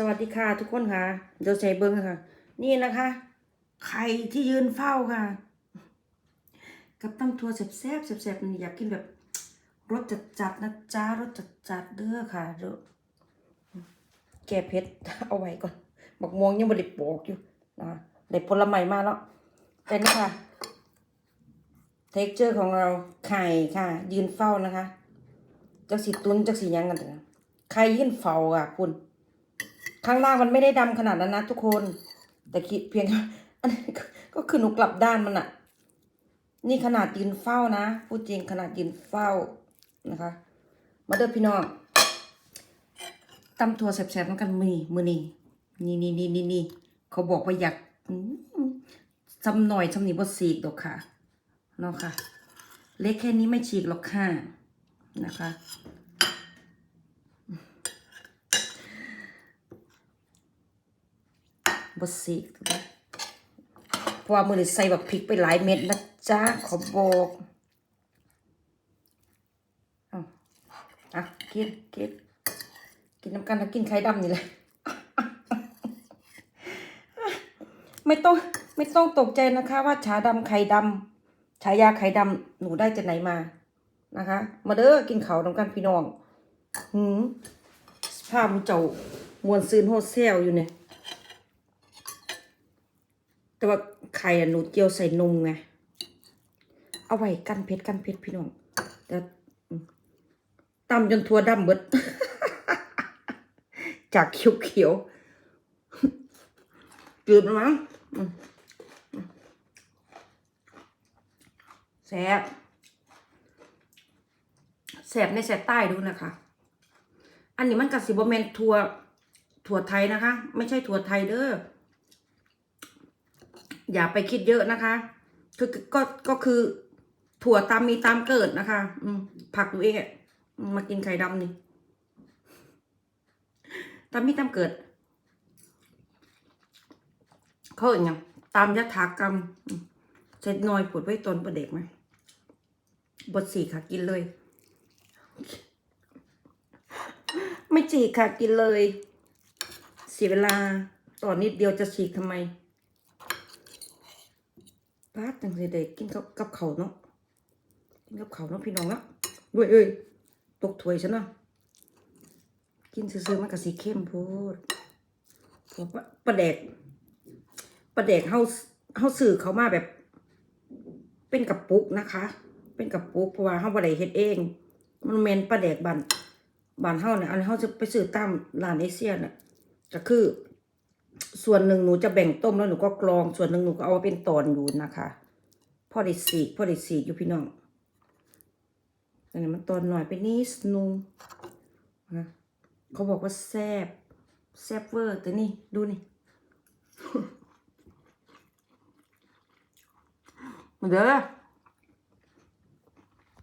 สวัสดีค่ะทุกคนค่ะ เดี๋ยวใส่เบิ้งค่ะ นี่นะคะ ไข่ที่ยืนเฝ้าค่ะ กับตำทัวแซ่บๆแซ่บๆอยากกินแบบรสจัดๆนะจ้ารสจัดๆเด้อค่ะเด้อแก้เผ็ดเอาไว้ก่อนบักม่วงยังบ่ได้ปอกอยู่นะได้ผลไม้มาแล้วแต่นี่ค่ะเท็กเจอร์ของเราไข่ค่ะ ยืนเฝ้านะคะจักสีตุนจักสียังกันเถอะไข่ยืนเฝ้าอะคุณ ข้างล่างมันไม่ได้ดำขนาดนั้นนะทุกคน แต่คิดเพียงอันนี้ก็คือหนูกลับด้านมันอะนี่ขนาดยืนเฝ้านะพูดจริงขนาดยืนเฝ้านะคะ มาเด้อพี่น้องตำถั่วแสบๆเหมือนกันมือมือนี่นี่นี่นี่นี่นี่เขาบอกว่าอยากอืมซำหน่อยซำหนีบ่สีกดอกค่ะเนาะค่ะ เล็กแค่นี้ไม่ฉีกหรอกค่ะนะคะ บดสีกเพราะว่ามือนี้ใส่แบบพริกไปหลายเม็ดนะจ๊ะขอบอกเอาอะกินกินกินน้ำกันแล้วกินไข่ดำนี่เลยไม่ต้องไม่ต้องตกใจนะคะ ว่าชาดำไข่ดำฉายาไข่ดำหนูได้จากไหนมานะคะ มาเด้อกินเขาน้ำกันพี่น้องหืมภาพมูเจ้ามวนซืนโฮเซลอยู่เนี่ย แต่ว่าไข่หนูเจียวใส่นมไง เอาไว้กันเผ็ดกันเผ็ดพี่น้องแต่ตำจนทั่วดำเบิด จากเขียวเขียวจืดมั้งแสบแสบในแสบใต้ดูนะคะ อันนี้มันกับสิบเมนทัวถั่วไทยนะคะ ไม่ใช่ถั่วไทยเด้อ อย่าไปคิดเยอะนะคะ คือก็ก็คือถั่วตามมีตามเกิดนะคะ อืมผักตัวเองอะมากินไข่ดำนี่ตามมีตามเกิด เขาอย่างไงตามยถากรรมเสร็จน่อยปวดไว้ตนประเด็กไหมบทสี่ค่ะกินเลย ไม่จีกค่ะกินเลย เสียเวลาต่อนนิดเดียวจะฉีกทำไม ป้าจังเลยเด็กกินกับกับเขาวเนาะกินกับเขาวเนาะพี่น้องเนาะด้วยเอ้ยตกถ้วยฉันเนาะกินซื่อๆมันก็สีเข้มพูดเพราะว่าปลาแดกปลาแดกเฮาเฮาสื่อเขามาแบบ เป็นกระปุกนะคะ เป็นกระปุกเพราะว่าเฮาบ่ได้เฮ็ดเอง มันแม่นปลาแดกบ้านบ้านเฮาเนี่ยอันเฮาจะไปซื้อตามร้านเอเชียน่ะก็คือ ส่วนหนึ่งหนูจะแบ่งต้มแล้วหนูก็กรอง ส่วนหนึ่งหนูก็เอาเป็นตอนอยู่นะคะพ่อได้สีพ่อได้สีอยู่พี่น้องอันนี้มันตอนหน่อยไปนิดนึงนะเขาบอกว่าแซบแซบเวอร์แต่นี่ดูนี่มาเด้อ